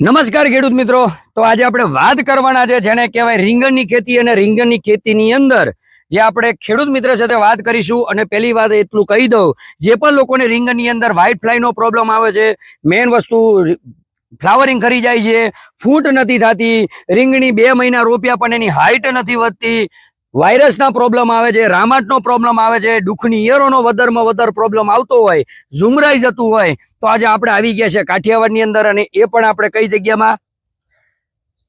નમસ્કાર ખેડૂત મિત્રો. તો આજે આપણે વાત કરવાના છે જેને કહેવાય રીંગણની ખેતી અને રીંગણની ખેતીની અંદર જે આપણે ખેડૂત મિત્ર સાથે વાત કરીશું અને પહેલી વાત એટલું કહી દઉં, જે પણ લોકોને રીંગણની અંદર વ્હાઇટ ફ્લાયનો પ્રોબ્લેમ આવે છે મેઇન વસ્તુ ફ્લાવરિંગ કરી જાય છે, ફૂટ નથી થતી, રીંગણી બે મહિના રોપ્યા પણ એની હાઇટ નથી વધતી વાયરસના પ્રોબ્લેમ આવે છે રામાટનો પ્રોબ્લેમ આવે છે દુઃખની ઈયરોનો વધારમાં વધારે પ્રોબ્લેમ આવતો હોય ઝુમરાઈ જતું હોય તો આજે આપણે આવી ગયા છે કાઠિયાવાડની અંદર અને એ પણ આપણે કઈ જગ્યામાં?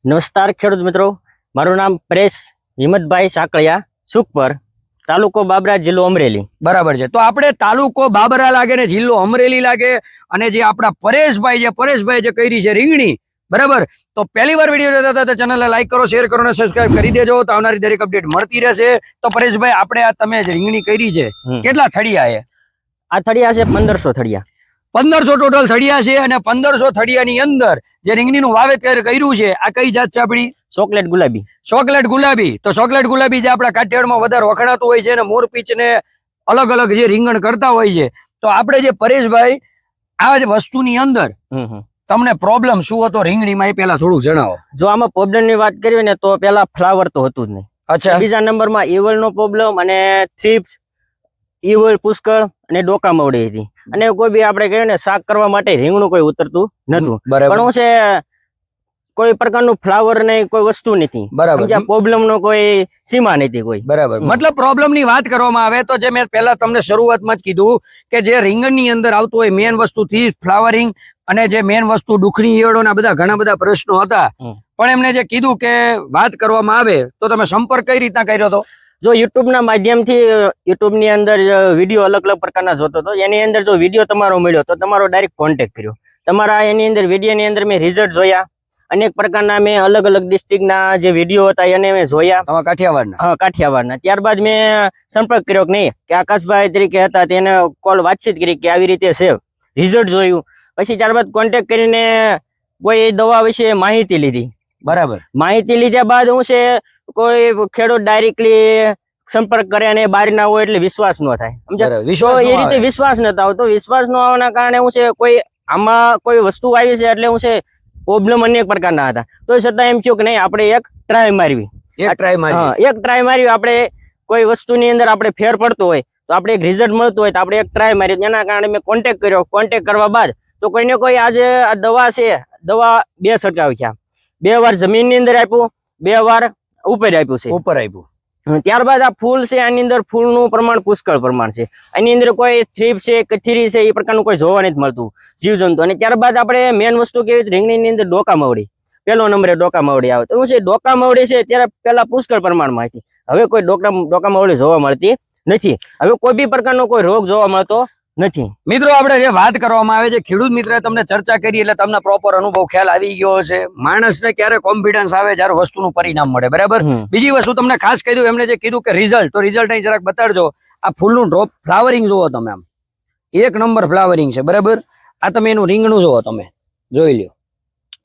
નમસ્કાર ખેડૂત મિત્રો મારું નામ પ્રેસ હિંમતભાઈ સાંકળિયા સુખપર તાલુકો બાબરા જિલ્લો અમરેલી. બરાબર છે. તો આપણે તાલુકો બાબરા લાગે ને જિલ્લો અમરેલી લાગે અને જે આપણા પરેશભાઈ છે પરેશભાઈ જે કરી છે રીંગણી બરાબર? તો પહેલી વાર વીડિયો જોતા હતા તો ચેનલને લાઈક કરો શેર કરો અને સબસ્ક્રાઇબ કરી દેજો. તો આવનારી દરેક અપડેટ મળતી રહેશે. તો પરેશભાઈ આપણે આ તમે જે રીંગણી કરી છે કેટલા થળિયા છે? આ થળિયા છે પંદરસો થળિયા. પંદરસો ટોટલ થળિયા છે અને પંદરસો થળિયાની અંદર જે રીંગણીનું વાવેતર કર્યું છે આ કઈ જાત છે આપણી? ચોકલેટ ગુલાબી. ચોકલેટ ગુલાબી. તો ચોકલેટ ગુલાબી જે આપણા કાઠિયાવાડમાં વધારે વખણાતું હોય છે અને મોરપીચ ને અલગ અલગ જે રીંગણ કરતા હોય છે. તો આપણે જે પરેશભાઈ આ જ વસ્તુની અંદર. તમને પ્રોબ્લેમ શું હતો? રીંગણીમાં એ પહેલા થોડું જણાવો. જો આમાં પ્રોબ્લેમની વાત કરીએ ને તો પેલા ફ્લાવર તો હતું જ નહીં. અચ્છા. બીજા નંબરમાં ઈવલ નો પ્રોબ્લેમ અને થ્રીપ્સ ઈવલ પુષ્કળ અને ડોકા મવડી હતી. અને કોઈ બી આપણે કહીએ ને શાક કરવા માટે રીંગણું કોઈ ઉતરતું નતું. બરાબર. પણ હું છે કોઈ પ્રકારનું ફ્લાવર નહીં કોઈ વસ્તુ નથી. બરાબર. પ્રોબ્લેમ નો કોઈ સીમા નથી કોઈ. બરાબર. મતલબ પ્રોબ્લેમની વાત કરવામાં આવે તો જે મેં પહેલા તમને શરૂઆતમાં જ કીધું કે જે રીંગણની અંદર આવતું હોય મેન વસ્તુ થી ફ્લાવરિંગ અને જે મેન વસ્તુ ડુખની ઈયળો ના બધા ઘણા બધા પ્રશ્નો હતા. પણ એમને જે કીધું કે વાત કરવામાં આવે તો તમે સંપર્ક કઈ રીતના કર્યો હતો? જો યુટ્યુબના માધ્યમથી યુટ્યુબની અંદર વીડિયો અલગ અલગ પ્રકારના જોતો હતો. એની અંદર જો વીડિયો તમારો મળ્યો તો તમારો ડાયરેક્ટ કોન્ટેક્ટ કર્યો. તમારા એની અંદર વીડિયો ની અંદર મેં રિઝલ્ટ જોયા. અનેક પ્રકારના મેં અલગ અલગ ડિસ્ટ્રિક્ટના જે વીડિયો હતા એને મેં જોયા. કાઠિયાવાડના? હા કાઠિયાવાડના. ત્યારબાદ મેં સંપર્ક કર્યો કે નહીં કે આકાશભાઈ તરીકે હતા તેને કોલ વાતચીત કરી કે આવી રીતે છે. રિઝલ્ટ જોયું. પછી ત્યારબાદ કોન્ટેક્ટ કરીને કોઈ દવા વિશે માહિતી લીધી. બરાબર. માહિતી લીધા બાદ હું છે કોઈ ખેડૂત ડાયરેક્ટલી સંપર્ક કરે અને બહાર ના હોય એટલે વિશ્વાસ ન થાય. સમજ્યા? એ રીતે વિશ્વાસ નતો આવતો. વિશ્વાસ ન આવવાના કારણે હું છે કોઈ આમાં કોઈ વસ્તુ આવી છે એટલે હું છે પ્રોબ્લેમ અનેક પ્રકારના હતા. તો છતાં એમ થયું કે નહીં આપણે એક ટ્રાય મારવી. એક ટ્રાય મારી એક ટ્રાય મારવી. આપણે કોઈ વસ્તુની અંદર આપણે ફેર પડતો હોય તો આપણે એક રિઝલ્ટ મળતું હોય તો આપણે એક ટ્રાય મારી એના કારણે મેં કોન્ટેક્ટ કર્યો. કોન્ટેક્ટ કરવા બાદ તો કોઈને કોઈ આજે આ દવા છે દવા બે છંટકાવ થયા. બે વાર જમીનની અંદર આપ્યું બે વાર ઉપર આપ્યું છે. ઉપર આપ્યું. ત્યારબાદ આ ફૂલ છે, આની અંદર ફૂલનું પ્રમાણ પુષ્કળ પ્રમાણ છે. આની અંદર કોઈ થ્રીપ છે કથીરી છે, એ પ્રકારનું કોઈ જોવા નથી મળતું જીવજંતુ. અને ત્યારબાદ આપણે મેન વસ્તુ કેવી રીંગણીની અંદર ડોકા મવડી. પેલો નંબરે ડોકા મવડી આવે. તો શું છે, ડોકા મવડી છે, ત્યારે પેલા પુષ્કળ પ્રમાણમાં હતી. હવે કોઈ ડોકા ડોકા મવડી જોવા મળતી નથી. હવે કોઈ બી પ્રકારનો કોઈ રોગ જોવા મળતો નથી. મિત્રો આપણે જે વાત કરવામાં આવે છે ખેડૂત મિત્ર તમને ચર્ચા કરી એટલે તમને પ્રોપર અનુભવ ખ્યાલ આવી ગયો હશે. માણસને ક્યારે કોન્ફિડન્સ આવે જ્યારે વસ્તુનું પરિણામ મળે બરાબર? બીજી વસ્તુ તમને ખાસ કહી દઉં એમને જે કીધું કે રિઝલ્ટ તો રિઝલ્ટ અહીં જરાક બતાડજો. આ ફૂલનું ડ્રોપ ફ્લાવરિંગ જુઓ તમે આમ. એક નંબર ફ્લાવરિંગ છે બરાબર? આ તમે એનું રીંગણું જુઓ તમે. જોઈ લ્યો.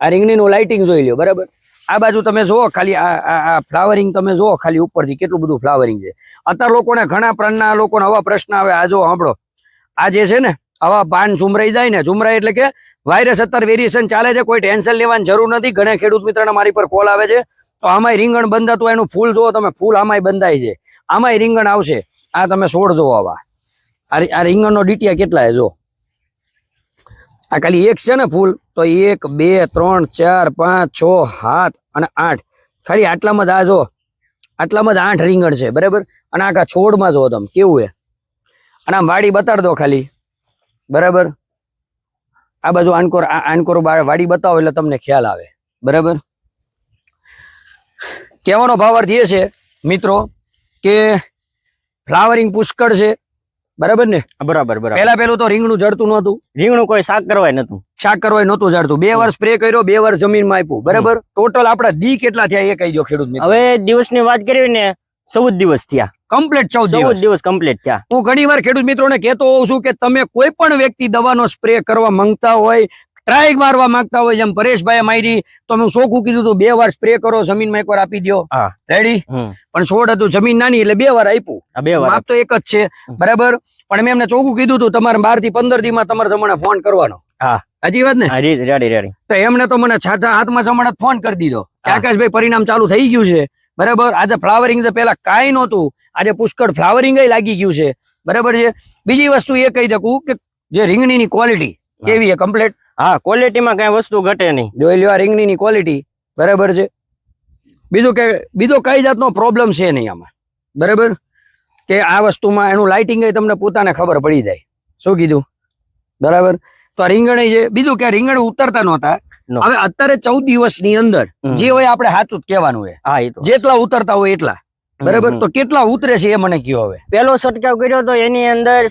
આ રીંગણીનું લાઇટિંગ જોઈ લ્યો બરાબર? આ બાજુ તમે જુઓ ખાલી આ ફ્લાવરિંગ તમે જુઓ ખાલી ઉપરથી કેટલું બધું ફ્લાવરિંગ છે. અત્યારે લોકોને ઘણા પ્રાણના લોકોને આવા પ્રશ્ન આવે આ જો સાંભળો. આ જે છે ને, આવા પાન ઝુમરાઈ જાય ને, ઝુમરાઈ એટલે કે વાયરસ અત્યારે વેરિએશન ચાલે છે, કોઈ ટેન્શન લેવાની જરૂર નથી. ઘણા ખેડૂત મિત્રના મારી પર કોલ આવે છે. તો આમાંય રીંગણ બંધાતું એનું ફૂલ જુઓ તમે, ફૂલ આમાંય બંધાય છે. આમાંય રીંગણ આવશે. આ તમે છોડ જુઓ આવા. આ રીંગણનો ડીટીયા કેટલા જો આ ખાલી એક છે ને ફૂલ, તો એક, બે, ત્રણ, ચાર, પાંચ, છ, સાત અને આઠ. ખાલી આટલામાં જ આ જો આટલામાં જ આઠ રીંગણ છે, બરાબર? અને આખા છોડમાં જુઓ તમે, કેવું છે? અને આમ વાડી બતાડ દો ખાલી. બરાબર? આ બાજુ આનકોર આનકોર વાડી બતાવો એટલે તમને ખ્યાલ આવે. બરાબર? કહેવાનો ભાવાર્થ એ છે મિત્રો કે ફ્લાવરિંગ પુષ્કળ છે. બરાબર ને? બરાબર બરાબર. પહેલા પહેલું તો રીંગણું જડતું નહોતું. રીંગણું કોઈ શાક કરવાય નતું શાક કરવાય નહોતું જડતું. બે વર્ષ સ્પ્રે કર્યો બે વર્ષ જમીનમાં આપ્યું. બરાબર? ટોટલ આપડા દી કેટલા થયા એ કહી દો ખેડૂત હવે દિવસની વાત કરીએ ને ચૌદ દિવસ થયા. કમ્પ્લીટ ચૌદ ચૌદ દિવસ. કમ્પ્લીટ થયા. હું ઘણી વાર ખેડૂત મિત્રોને કહેતો હોઉં છું કે તમે કોઈ પણ વ્યક્તિ દવાનો સ્પ્રે કરવા માંગતા હોય ટ્રાય મારવા માંગતા હોય જેમ પરેશભાઈ મારી તો હું ચોખ્ખું કીધું હતું બે વાર સ્પ્રે કરો જમીનમાં એકવાર આપી દો રેડી પણ છોડ હતું જમીન નાની એટલે બે વાર આપ્યું. બે વાર તો એક જ છે. બરાબર? પણ મેં એમને ચોખ્ખું કીધું હતું તમારે બારથી પંદર દી માં તમારે જમણે ફોન કરવાનો. હા. હજી વાત ને? રેડી રેડી રેડી તો એમને તો મને છાતા હાથમાં જમણે ફોન કરી દીધો. આકાશભાઈ પરિણામ ચાલુ થઈ ગયું છે. બરાબર? આજે ફ્લાવરિંગ છે પેલા કાંઈ નહોતું. આજે પુષ્કળ ફ્લાવરિંગ લાગી ગયું છે. બરાબર છે? બીજી વસ્તુ એ કહી શકું કે જે રીંગણીની ક્વોલિટી કેવી છે કમ્પ્લેટ હા ક્વોલિટીમાં કઈ વસ્તુ ઘટે નહીં. જોઈ લ્યો આ રીંગણીની ક્વોલિટી બરાબર છે? બીજું કે બીજો કઈ જાતનો પ્રોબ્લેમ છે નહીં આમાં? બરાબર? કે આ વસ્તુમાં એનું લાઇટિંગ તમને પોતાને ખબર પડી જાય. શું કીધું? બરાબર? તો આ રીંગણી છે. બીજું કે રીંગણ ઉતરતા નહોતા. હવે અત્યારે ચૌદ દિવસની અંદર જે હોય આપણે સાચું જ કહેવાનું હોય હા જેટલા ઉતરતા હોય એટલા. બરાબર. તો કેટલા ઉતરે છે એ મને કયો હવે? પેલો છટકાવ કર્યો તો એની અંદર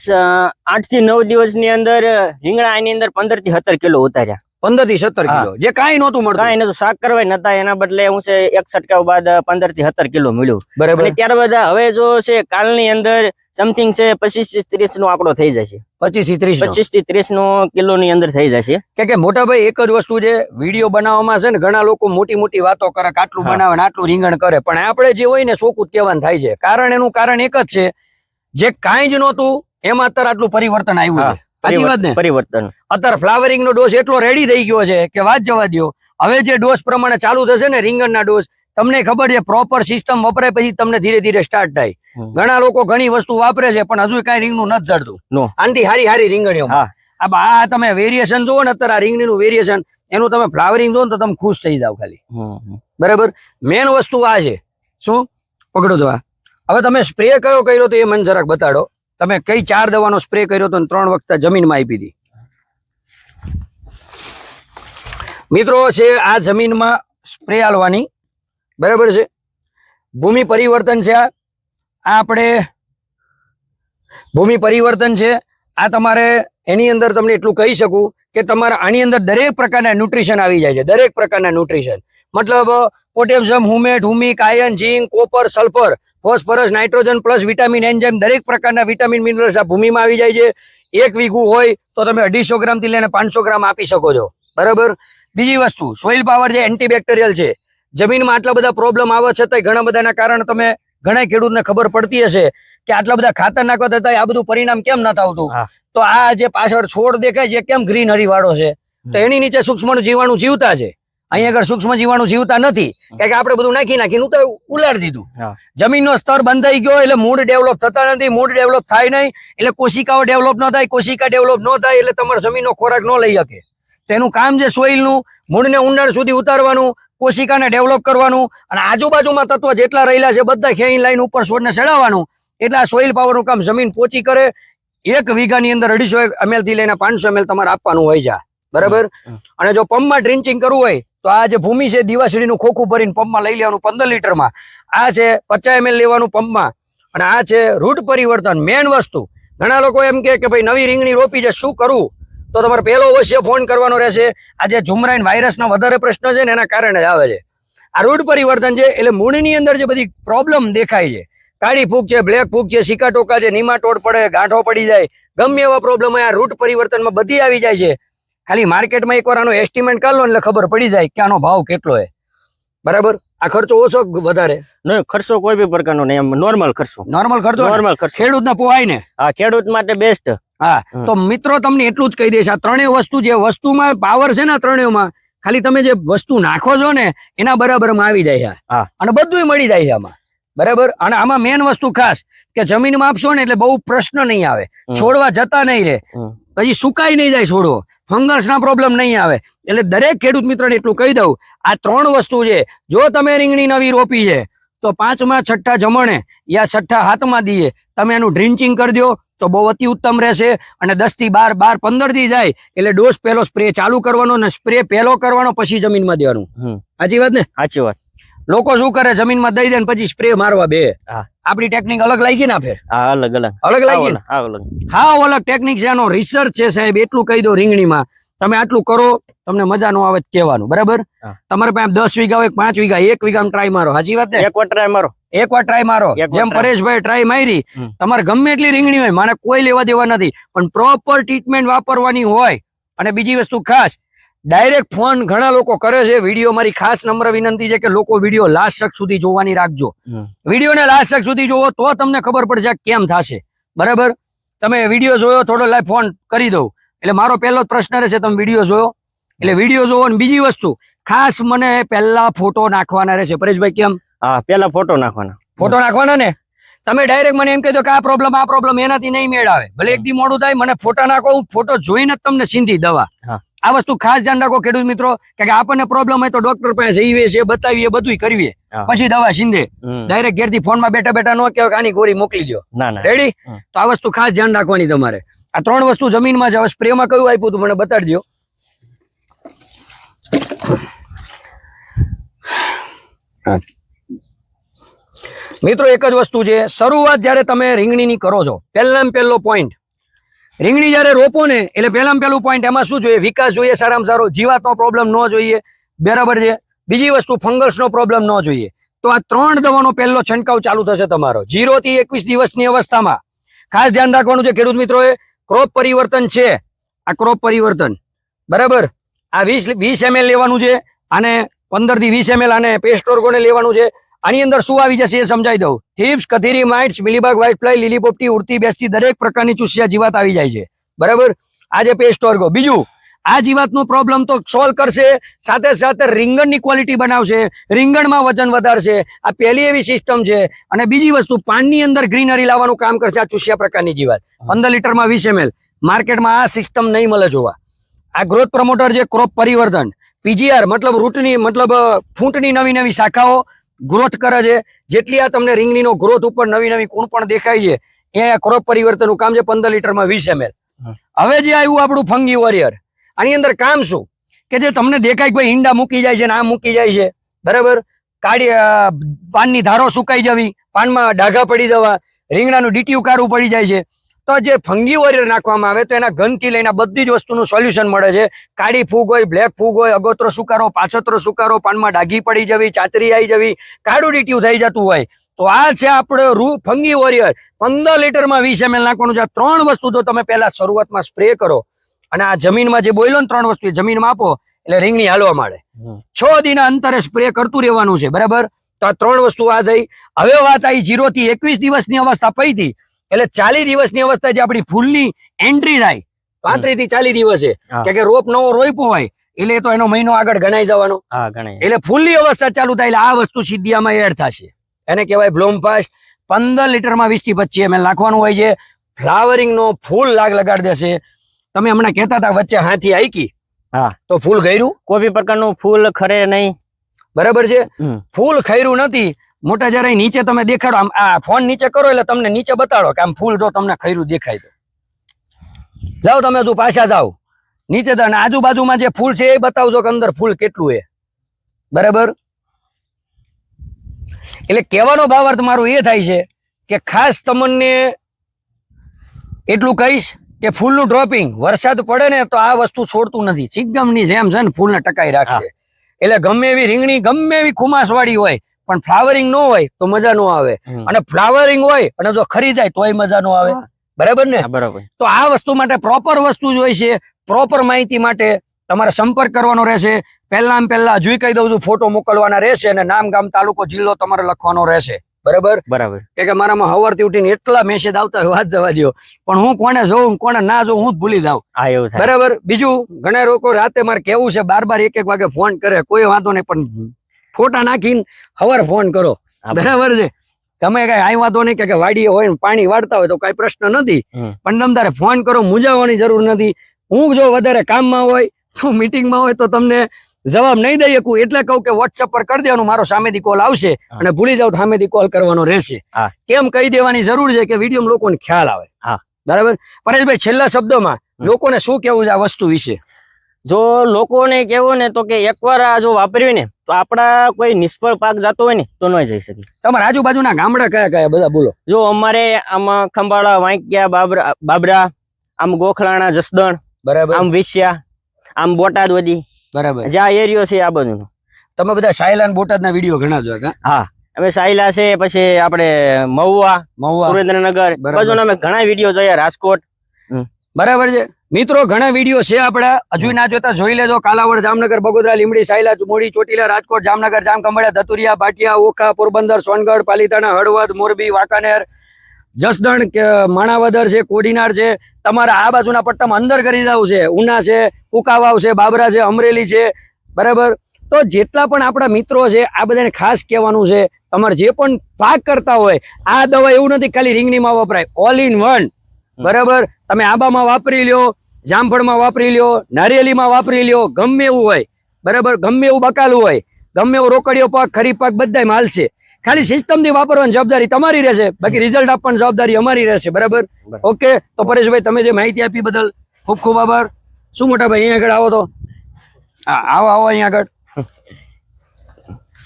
આઠથી નવ દિવસની અંદર રીંગણા એની અંદર પંદરથી સત્તર કિલો ઉતાર્યા. પંદરથી સત્તર કિલો. જે કઈ નહોતું મળતું. કઈ નતું શાક કરવા નતા એના બદલે હું છે એક છટકાવ બાદ પંદરથી સત્તર કિલો મળ્યું. બરાબર. ત્યારબાદ હવે જો છે કાલની અંદર સમથિંગ છે પચીસથી ત્રીસ નો આંકડો થઈ જશે. પચીસથી ત્રીસ પચીસથી ત્રીસ નો કિલો ની અંદર થઈ જશે. કે કે મોટા ભાઈ એક જ વસ્તુ છે વીડિયો બનાવવામાં છે ને ઘણા લોકો મોટી મોટી વાતો કરે કે આટલું બનાવે ને આટલું રીંગણ કરે. પણ આપણે જે હોય ને જ કહેવાનું થાય છે. કારણ એનું કારણ એક જ છે જે કાંઈ જ નહોતું એમાં અત્યારે આટલું પરિવર્તન આવ્યું સાચી વાત ને? પરિવર્તન. અત્યારે ફ્લાવરિંગ નો ડોઝ એટલો રેડી થઈ ગયો છે કે વાત જવા દ્યો. હવે જે ડોઝ પ્રમાણે ચાલુ થશે ને રીંગણના ડોઝ તમને ખબર છે પ્રોપર સિસ્ટમ વપરાય પછી તમને ધીરે ધીરે સ્ટાર્ટ થાય. ઘણા લોકો ઘણી વસ્તુ વાપરે છે પણ હજુ કાંઈ રીંગનું નથી જડતું. આનથી હારી હારી રીંગણીઓ. આ આ તમે વેરિએશન જુઓ ને અત્યારે આ રીંગણીનું વેરિએશન એનું તમે ફ્લાવરિંગ જોવો ને તો તમે ખુશ થઈ જાવ ખાલી. બરાબર? મેન વસ્તુ આ છે. શું? પકડો તો આ. હવે તમે સ્પ્રે કયો કર્યો તો એ મને જરાક બતાડો. તમે કઈ ચાર દવાનો સ્પ્રે કર્યો તો ત્રણ વખત જમીનમાં આપી હતી મિત્રો છે આ જમીનમાં સ્પ્રે આલવાની. બરાબર છે? ભૂમિ પરિવર્તન છે આ. આપણે ભૂમિ પરિવર્તન છે. આ તમારે એની અંદર તમને એટલું કહી શકું કે તમારા આની અંદર દરેક પ્રકારના ન્યુટ્રિશન આવી જાય છે, દરેક પ્રકારના ન્યુટ્રિશન મતલબ, potassium, humate, humic, ion, zinc, copper, sulphur, phosphorus, nitrogen plus vitamin, enzyme દરેક પ્રકારના વિટામિન, મિનરલ્સ આ ભૂમિમાં આવી જાય છે. એક વીઘું હોય તો તમે અઢીસો ગ્રામથી લઈને પાંચસો ગ્રામ આપી શકો છો. બરાબર? બીજી વસ્તુ, સોઇલ પાવર જે એન્ટીબેક્ટેરિયલ છે જમીનમાં આટલા બધા પ્રોબ્લેમ આવે છતાંય ઘણા બધાના કારણે તમે ઘણા ખેડૂતને ખબર પડતી હશે કે આટલા બધા ખાતર નાખવા થતા આ બધું પરિણામ કેમ નથી આવતું તો આ જે પાછળ છોડ દેખાય છે કેમ ગ્રીનરી વાળો છે? તો એની નીચે સૂક્ષ્મ જીવાણુ જીવતા છે. અહીંયા આગળ સૂક્ષ્મ જીવાણુ જીવતા નથી. કારણ કે આપણે બધું નાખી નાખીને તો ઉલાડી દીધું. જમીનનો સ્તર બંધાઈ ગયો એટલે મૂળ ડેવલપ થતા નથી મૂળ ડેવલપ થાય નહીં એટલે કોશિકાઓ ડેવલપ ન થાય કોશિકા ડેવલપ ન થાય એટલે તમારે જમીનનો ખોરાક ન લઈ શકે. તેનું કામ છે સોઇલનું મૂળને ઊંડાણ સુધી ઉતારવાનું. કોશિકાને ડેવલપ કરવાનું અને આજુબાજુમાં તત્વ જેટલા રહેલા છે બધા ખેઈ લાઈન ઉપર છોડને ચડાવવાનું. એટલે આ સોઇલ પાવરનું કામ જમીન પોચી કરે. એક વીઘાની અંદર અઢીસો એમએલથી લઈને પાંચસો એમએલ તમારે આપવાનું હોય છે બરાબર? અને જો પંપમાં ડ્રિન્ચિંગ કરવું હોય તો આ જે ભૂમિ છે દિવાસળીનું ખોખું ભરીને પંપમાં લઈ લેવાનું પંદર લીટરમાં. આ છે પચાસ એમએલ લેવાનું પંપમાં. અને આ છે રૂટ પરિવર્તન મેન વસ્તુ. ઘણા લોકો એમ કે ભાઈ નવી રીંગણી રોપી છે શું કરવું તો તમારે પહેલો અવશ્ય ફોન કરવાનો રહેશે. આ જે ઝુમરાઈન વાયરસનો વધારે પ્રશ્ન છે ને એના કારણે જ આવે છે. આ રૂટ પરિવર્તન છે, એટલે મૂળની અંદર જે બધી પ્રોબ્લેમ દેખાય છે, કાળી ફૂગ છે, બ્લેક ફૂગ છે સિકાટોકા છે નીમાટોડ પડે, ગાંઠો પડી જાય, ગમે એવા પ્રોબ્લેમ આ રૂટ પરિવર્તનમાં બધી આવી જાય છે. ખાલી માર્કેટમાં એકવાર આનો એસ્ટિમેટ કરી લો એટલે ખબર પડી જાય કે આનો ભાવ કેટલો છે. બરાબર? આ ખર્ચો ઓછો વધારે? નહીં ખર્ચો કોઈ બી પ્રકારનો નહીં નોર્મલ ખર્ચો. નોર્મલ ખર્ચો નોર્મલ ખર્ચો. ખેડૂતને પોવાય ને હા ખેડૂત માટે બેસ્ટ હા તો મિત્રો તમને એટલું જ કહી દઈશ આ ત્રણેય વસ્તુ જે વસ્તુમાં પાવર છે ને ત્રણેયમાં ખાલી તમે જે વસ્તુ નાખો છો ને એના બરાબરમાં આવી જાય છે. હા. અને બધુંય મળી જાય છે આમાં. બરાબર? અને આમાં મેન વસ્તુ ખાસ કે જમીનમાં આપશો ને એટલે બહુ પ્રશ્ન નહીં આવે. છોડવા જતા નહીં રે પછી સુકાઈ નહીં જાય છોડવો. ફંગસ ના પ્રોબ્લેમ નહીં આવે. એટલે દરેક ખેડૂત મિત્રને એટલું કહી દઉં આ ત્રણ વસ્તુ છે. જો તમે રીંગણી નવી રોપી છે તો પાંચમા છઠ્ઠા જમણે યા છઠ્ઠા હાથમાં દઈએ તમે એનું ડ્રિન્ચિંગ કરી દો તો બહુ અતિ ઉત્તમ રહેશે. અને દસથી બાર બાર પંદરથી જાય એટલે ડોઝ પહેલો સ્પ્રે ચાલુ કરવાનો ને સ્પ્રે પહેલો કરવાનો પછી જમીનમાં દેવાનું. સાચી વાત ને? સાચી વાત. લોકો શું કરે? જમીનમાં દઈ દે ને પછી સ્પ્રે મારવા બે. આપડી આપણી ટેકનિક અલગ લાગી ના ફેર. અલગ અલગ. અલગ લાગી હા અલગ ટેકનિક છે એનો રિસર્ચ છે સાહેબ એટલું કહી દો રીંગણીમાં. તમે આટલું કરો તમને મજા ન આવે કહેવાનું બરાબર? તમારે પાસે દસ વીઘા હોય પાંચ વીઘા એક વીઘા ટ્રાય મારો હાજી વાત ને? એક વાર ટ્રાય મારો. એક વાર ટ્રાય મારો. જેમ. પરેશભાઈ ટ્રાય મારી તમારે ગમે એટલી રીંગણી હોય મારે કોઈ લેવા દેવા નથી. પણ પ્રોપર ટ્રીટમેન્ટ વાપરવાની હોય અને બીજી વસ્તુ ખાસ ડાયરેક્ટ ફોન ઘણા લોકો કરે છે. વીડિયો મારી ખાસ નમ્ર વિનંતી છે કે લોકો વીડિયો લાસ્ટ તક સુધી જોવાની રાખજો. વિડીયોને લાસ્ટ તક સુધી જોવો તો તમને ખબર પડશે કેમ થશે. બરાબર? તમે વીડિયો જોયો થોડો લાઈફ ફોન કરી દઉં. એટલે મારો પહેલો જ પ્રશ્ન રહેશે તમે વીડિયો જોયો? એટલે વીડિયો જોવો અને બીજી વસ્તુ ખાસ મને પહેલા ફોટો નાખવાના રહેશે. પરેશભાઈ કેમ? હા પહેલા ફોટો નાખવાના. ફોટો નાખવાના ને? તમે ડાયરેક્ટ મને એમ કહેજો દો કે આ પ્રોબ્લેમ આ પ્રોબ્લેમ એનાથી નહીં મેળ આવે ભલે એક દી મોડું થાય મને ફોટા નાખો હું ફોટો જોઈને જ તમને સીંધી દવા. હા. આ વસ્તુ ખાસ ધ્યાન રાખો ખેડૂત મિત્રો કે આપણને પ્રોબ્લેમ હોય તો ડોક્ટર પાસે જઈએ છીએ બતાવીએ બધું કરીએ. પછી દવા સિંધે. ડાયરેક્ટ ઘેરથી ફોનમાં બેઠા બેઠા ન કહેવાય આની ગોળી મોકલી દો રેડી તો આ વસ્તુ ખાસ ધ્યાન રાખવાની તમારે. આ ત્રણ વસ્તુ જમીનમાં છે. સ્પ્રેમાં કયું આપ્યું તું મને બતાડજો. મિત્રો એક જ વસ્તુ છે. શરૂઆત જ્યારે તમે રીંગણીની કરો છો પહેલા પહેલો પોઈન્ટ રીંગણી જ્યારે રોપો ને, એટલે પહેલાં પહેલું પોઈન્ટ એમાં શું જોઈએ? વિકાસ જોઈએ, સારામાં સારો જીવાતનો પ્રોબ્લેમ ન જોઈએ. બરાબર છે? બીજી વસ્તુ, ફંગસનો પ્રોબ્લેમ ન જોઈએ. તો આ ત્રણ દવાનો પહેલો છંટકાવ ચાલુ થશે તમારો. જીરો થી એકવીસ દિવસની અવસ્થામાં. ખાસ ધ્યાન રાખવાનું છે ખેડૂત મિત્રોએ ક્રોપ પરિવર્તન છે. આ ક્રોપ પરિવર્તન. બરાબર? આ વીસ વીસ એમએલ લેવાનું છે અને પંદરથી વીસ એમએલ આને પેસ્ટોર્ગોને લેવાનું છે. આની અંદર શું આવી જશે એ સમજાવી દઉં. થીપ્સ કથીરી માઇટ્સ મિલીબાગ વ્હાઇટ ફ્લાય લીલી પોપટી ઉડતી બેસતી દરેક પ્રકારની ચૂસિયા જીવાત આવી જાય છે. બરાબર? આ જે પેસ્ટોર્ગો બીજું આ જીવાતનો પ્રોબ્લેમ તો સોલ્વ કરશે સાથે સાથે રીંગણની ક્વોલિટી બનાવશે રીંગણમાં વજન વધારશે આ પહેલી એવી સિસ્ટમ છે અને બીજી વસ્તુ પાનની અંદર ગ્રીનરી લાવવાનું કામ કરશે આ ચૂસિયા પ્રકારની જીવાત. પંદર લીટરમાં વીસ એમએલ. માર્કેટમાં આ સિસ્ટમ નહીં મળે જોવા. આ ગ્રોથ પ્રમોટર છે ક્રોપ પરિવર્તન પીજીઆર મતલબ રૂટની મતલબ ફૂંટની નવી નવી શાખાઓ ગ્રોથ કરે છે. જેટલી આ તમને રીંગણીનો ગ્રોથ ઉપર નવી નવી કુણ પણ દેખાય છે એ ક્રોપ પરિવર્તનનું કામ છે પંદર લીટરમાં વીસ એમએલ. હવે જે આવ્યું આપણું ફંગી વોરિયર આની અંદર કામ શું? કે જે તમને દેખાય કે ભાઈ ઈંડા મૂકી જાય છે ને આ મૂકી જાય છે બરાબર? કાઢી પાનની ધારો સુકાઈ જવી પાનમાં ડાઘા પડી જવા રીંગણાનું ડીટીયું કાઢવું પડી જાય છે. તો જે ફંગી વોરિયર નાખવામાં આવે તો એના ગંધથી લઈને બધી જ વસ્તુનું સોલ્યુશન મળે છે. કાળી ફૂગ હોય બ્લેક ફૂગ હોય અગોતરો સુકારો પાછોતરો સુકારો પાનમાં ડાઘી પડી જવી ચાચરી આવી જવી કાળું ડીટ્યું થઈ જતું હોય. તો આ છે આપણે રૂ ફંગી વોરિયર પંદર લીટરમાં વીસ એમએલ નાખવાનું છે. ત્રણ વસ્તુ તો તમે પહેલા શરૂઆતમાં સ્પ્રે કરો અને આ જમીનમાં જે બોયલો ને ત્રણ વસ્તુ જમીનમાં આપો એટલે રીંગણી હાલવા માંડે. છ દિના અંતરે સ્પ્રે કરતું રહેવાનું છે. બરાબર? તો આ ત્રણ વસ્તુ આ થઈ. હવે વાત આવી જીરો થી એકવીસ દિવસની અવસ્થા પૈથી એટલે ચાલીસ દિવસની અવસ્થા જે આપણી ફૂલની એન્ટ્રી થાય પાંત્રીસથી ચાલીસ દિવસે કે રોપ નવો રોપ્યો હોય એટલે તો એનો મહિનો આગળ ગણાઈ જવાનો. એટલે ફૂલની અવસ્થા ચાલુ થાય એટલે આ વસ્તુ સિદ્ધિયામાં એડ થશે. એને કહેવાય બ્લોમ ફાસ્ટ પંદર લીટરમાં વીસથી પચીસ એમએલ નાખવાનું હોય છે. ફ્લાવરિંગ નો ફૂલ લાગ લગાડી દેશે. તમે હમણાં કહેતા હતા વચ્ચે હાથી આઈકી. હા. તો ફૂલ ગયરું? કોઈ બી પ્રકારનું ફૂલ ખરે નહીં. બરાબર છે? ફૂલ ખૈરું નથી. મોટા જરાય નીચે તમે દેખાડો આમ આ ફોન નીચે કરો એટલે તમને નીચે બતાડો કે આમ ફૂલ જો તમને ખૈરું દેખાય તો. જાઓ તમે હજુ પાછા જાઓ. નીચે અને આજુબાજુમાં જે ફૂલ છે એ બતાવજો કે અંદર ફૂલ કેટલું એ બરાબર? એટલે કહેવાનો ભાવાર્થ મારો એ થાય છે કે ખાસ તમને એટલું કહીશ કે ફૂલનું ડ્રોપિંગ વરસાદ પડે ને તો આ વસ્તુ છોડતું નથી. ચિગમની જેમ છે ને ફૂલને ટકાઈ રાખશે. એટલે ગમે એવી રીંગણી ગમે એવી ખુમાસવાળી હોય પણ ફ્લાવરિંગ ન હોય તો મજા નો આવે. અને ફ્લાવરિંગ હોય અને જો ખરી જાય તોય મજા નો આવે. બરાબર ને? બરાબર. તો આ વસ્તુ માટે પ્રોપર વસ્તુ જોઈ છે. પ્રોપર માહિતી માટે તમારે સંપર્ક કરવાનો રહેશે. પહેલા પહેલા જોઈ કહી દઉં છું ફોટો મોકલવાના રહેશે અને નામ ગામ તાલુકો જિલ્લો તમારે લખવાનો રહેશે. બરાબર? બરાબર. કે કે મારામાં હવારથી ઉઠીને એટલા મેસેજ આવતા હોય વાત જવા દ્યો. પણ હું કોને જોઉં કોને ના જોઉં હું જ ભૂલી જાઉં. બરાબર? બીજું ઘણા લોકો રાતે મારે કેવું છે બાર બાર એક એક વાગે ફોન કરે કોઈ વાંધો નહીં પણ ફોટા નાખીને હવાર ફોન કરો. બરાબર. છે? તમે કઈ આઈ વાંધો નહીં કે કે વાડીએ હોય ને પાણી વાળતા હોય તો કઈ પ્રશ્ન નથી. પણ તમે તારે ફોન કરો મૂંઝાવવાની જરૂર નથી. હું જો વધારે કામમાં હોય તો મીટિંગમાં હોય તો તમને જવાબ નહીં દઈ શકું. એટલે કહું કે વોટ્સઅપ પર કરી દેવાનું મારો સામેથી કોલ આવશે અને ભૂલી જાવ સામેથી કોલ કરવાનો રહેશે. કેમ કહી દેવાની જરૂર છે કે વીડિયો લોકોને ખ્યાલ આવે? બરાબર? પરેશભાઈ છેલ્લા શબ્દોમાં લોકોને શું કેવું છે આ વસ્તુ વિશે? જો લોકોને કેવું ને તો કે એકવાર આ જો વાપરવી ને તો આપડા કોઈ નિષ્ફળ પાક જતો હોય ને તો ન જઈ શકે. તમારા આજુબાજુના ગામડા કયા કયા બધા બોલો? જો અમારે આમાં ખંભાળા વાંક્યા બાબરા બાબરા આમ ગોખલાણા જસદણ બરાબર. આમ વિસ્યા આમ બોટાદ વધી બરાબર. જે આ એરિયો છે આ બાજુનો. તમે બધા સાયલાન બોટાદના વીડિયો ઘણા જોયા હા. અમે સાયલા છે પછી આપણે મહુવા મહુવા. સુરેન્દ્રનગર. બરાબર. બાજુ અમે ઘણા વીડિયો જોયા રાજકોટ. બરાબર છે? મિત્રો, ઘણા વીડિયો છે આપણા. હજુ ના જોતા જોઈ લેજો. કાલાવડ જામનગર, બગોદરા લીમડી સાયલા, મોડી, ચોટીલા, રાજકોટ, જામનગર જામકંબળિયા ધતુરિયા, ભાટિયા, ઓખા, પોરબંદર, સોનગઢ, પાલીતાણા, હળવદ, મોરબી, વાંકાનેર, જસદણ માણાવદર છે, કોડીનાર છે. તમારા આ બાજુના પટ્ટામાં અંદર કરી જવું છે. ઉના છે, કુકાવાવ છે, બાબરા છે, અમરેલી છે. બરાબર? તો જેટલા પણ આપણા મિત્રો છે, આ બધાને ખાસ કહેવાનું છે, તમારે જે પણ પાક કરતા હોય, આ દવા એવું નથી ખાલી રીંગણીમાં વપરાય. ઓલ ઇન વન બરાબર? તમે આંબામાં વાપરી લ્યો જામફળમાં વાપરી લ્યો નારિયેલીમાં વાપરી લ્યો ગમે એવું હોય. બરાબર? ગમે એવું બકાલું હોય. ગમે એવું રોકડીયો પાક ખરીફ પાક બધાય માલ છે. ખાલી સિસ્ટમથી વાપરવાની જવાબદારી તમારી રહેશે. બાકી રિઝલ્ટ આપવાની જવાબદારી અમારી રહેશે. બરાબર? બરાબર. ઓકે? તો પરેશભાઈ તમે જે માહિતી આપી બદલ ખૂબ ખૂબ આભાર. શું મોટા ભાઈ અહીંયા આગળ આવો તો? હા આવો આવો અહીંયા આગળ.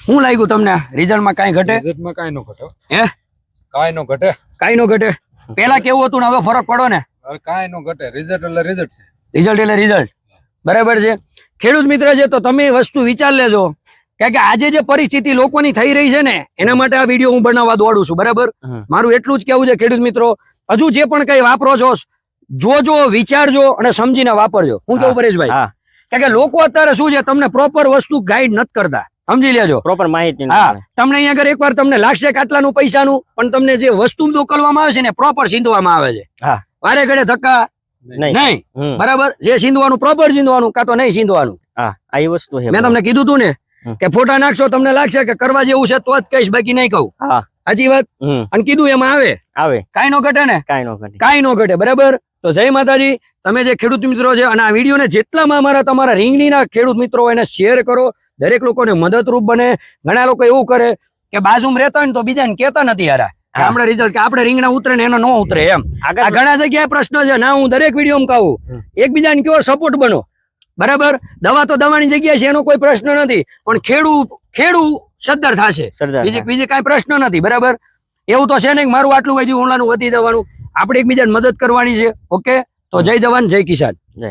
શું લાગ્યું તમને? રિઝલ્ટમાં કાંઈ ઘટે? રિઝલ્ટમાં કાંઈ નો ઘટે હે? કાંઈ નો ઘટે. કાંઈ નો ઘટે? પેલા કેવું હતું ને હવે ફરક પડો ને? કાંઈ નો ઘટે. રિઝલ્ટ એટલે રિઝલ્ટ છે. રિઝલ્ટ એટલે રિઝલ્ટ બરાબર છે? ખેડૂત મિત્ર છે તો તમે વસ્તુ વિચાર લેજો. કારણ કે આજે જે પરિસ્થિતિ લોકોની થઈ રહી છે ને એના માટે આ વીડિયો હું બનાવવા દોડું છું બરાબર? મારું એટલું જ કેવું છે ખેડૂત મિત્રો. હજુ જે પણ કઈ વાપરો છો જોજો વિચારજો અને સમજીને વાપરજો. હું કેવું પરેશભાઈ કારણ કે લોકો અત્યારે શું છે તમને પ્રોપર વસ્તુ ગાઈડ નથી કરતા. સમજી લેજો. પ્રોપર માહિતી હા તમને અહીંયા આગળ એકવાર તમને લાગશે કે આટલાનું પૈસાનું પણ તમને જે વસ્તુ મોકલવામાં આવે છે ને પ્રોપર સીંધવામાં આવે છે. હા. વારે ઘડે ધક્કા? નહીં. બરાબર? જે સીંધવાનું પ્રોપર સીંધવાનું કાં તો નહીં સીંધવાનું. હા આ એ વસ્તુ મેં તમને કીધું તું ને કે ફોટા નાખશો તમને લાગશે કે કરવા જેવું છે તો જ કહીશ બાકી નહીં કહું. હા. સાચી વાત? અને કીધું એમાં આવે. આવે. કાંઈ નો ઘટે ને? કાંઈ નો ઘટે. કાંઈ નો ઘટે બરાબર? તો જય માતાજી તમે જે ખેડૂત મિત્રો છે અને આ વિડીયોને જેટલામાં અમારા તમારા રીંગણીના ખેડૂત મિત્રો હોય એને શેર કરો દરેક લોકોને મદદરૂપ બને. ઘણા લોકો એવું કરે કે બાજુમાં રહેતા હોય ને તો બીજાને કેતા નથી યાર આપણે રિઝલ્ટ કે આપણે રીંગણા ઉતરે ને એનો ન ઉતરે એમ. આ ઘણા જગ્યાએ પ્રશ્ન છે. ના હું દરેક વિડીયોમાં કહું. એકબીજાને કયો સપોર્ટ બનો? બરાબર? દવા તો દવાની જગ્યાએ છે એનો કોઈ પ્રશ્ન નથી. પણ ખેડૂત ખેડૂત સદ્ધર થશે. બીજી બીજી કાંઈ પ્રશ્ન નથી. બરાબર? એવું તો છે ને મારું આટલું વધ્યું ઓલાનું વધી જવાનું. આપણે એકબીજાને મદદ કરવાની છે. ઓકે? તો જય જવાન જય કિસાન. જય.